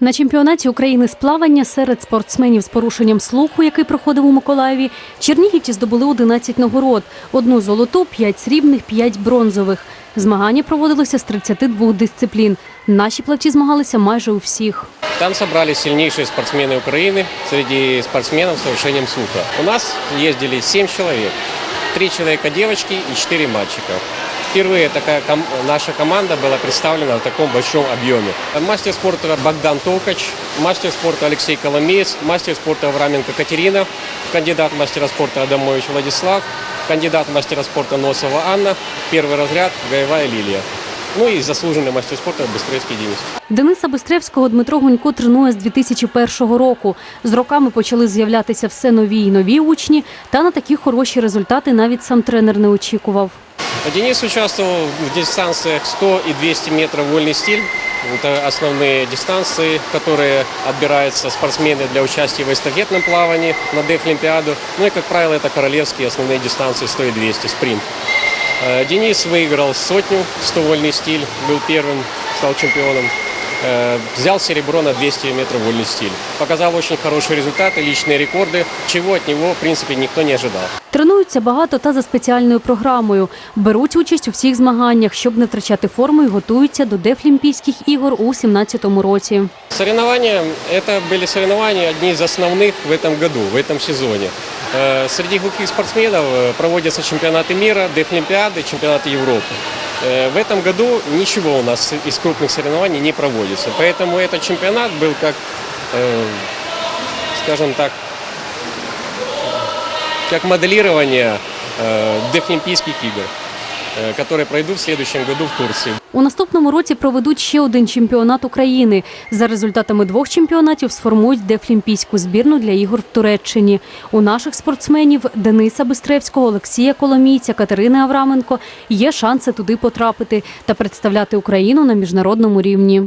На чемпіонаті України з плавання серед спортсменів з порушенням слуху, який проходив у Миколаєві, чернігівці здобули 11 нагород: одну золоту, 5 срібних, 5 бронзових. Змагання проводилися з 32 дисциплін. Наші плавці змагалися майже у всіх. Там собрались сильнейшие спортсмены Украины среди спортсменов с нарушением слуха. У нас ездили 7 человек. Три человека девочки и 4 мальчика. Впервые такая ком- наша команда была представлена в таком большом объеме. Мастер спорта Богдан Толкач, мастер спорта Алексей Коломеец, мастер спорта Авраменко Катерина, кандидат мастера спорта Адамович Владислав, кандидат мастера спорта Носова Анна, первый разряд Гаевая Лилия. Ну и заслуженный мастер спорта Быстрецкий Денис. Дениса Бистревського Дмитро Гунько тренує з 2001 року. З роками почали з'являтися все нові й нові учні, та на такі хороші результати навіть сам тренер не очікував. Денис участвовал в дистанциях 100 и 200 метров вольный стиль. Это основные дистанции, которые отбираются спортсмены для участия в эстафетном плавании на Дефлимпиаду. Ну и, как правило, это королевские основные дистанции 100 и 200, спринт. Э, Денис выиграл сотню, 100 вольный стиль, был первым, стал чемпионом. Э, Взял серебро на 200 метров вольный стиль. Показал очень хорошие результаты, личные рекорды, чего от него, в принципе, никто не ожидал. Тренуються багато та за спеціальною програмою. Беруть участь у всіх змаганнях, щоб не втрачати форму і готуються до Дефлімпійських ігор у 17-му році. Соревнования, это были соревнования одни из основных в этом году, в этом сезоне. Э, Среди глухих спортсменов э, проводятся чемпионаты мира, дефлимпиады, чемпионаты Европы. Э, В этом году ничего у нас из крупных соревнований не проводится. Поэтому этот чемпионат был как, э, скажем так, как моделирование э, дефлимпийских игр, которые пройдут в следующем году в Турции. У наступному році проведуть ще один чемпіонат України. За результатами двох чемпіонатів сформують дефлімпійську збірну для ігор в Туреччині. У наших спортсменів Дениса Бистревського, Олексія Коломійця, Катерини Авраменко є шанси туди потрапити та представляти Україну на міжнародному рівні.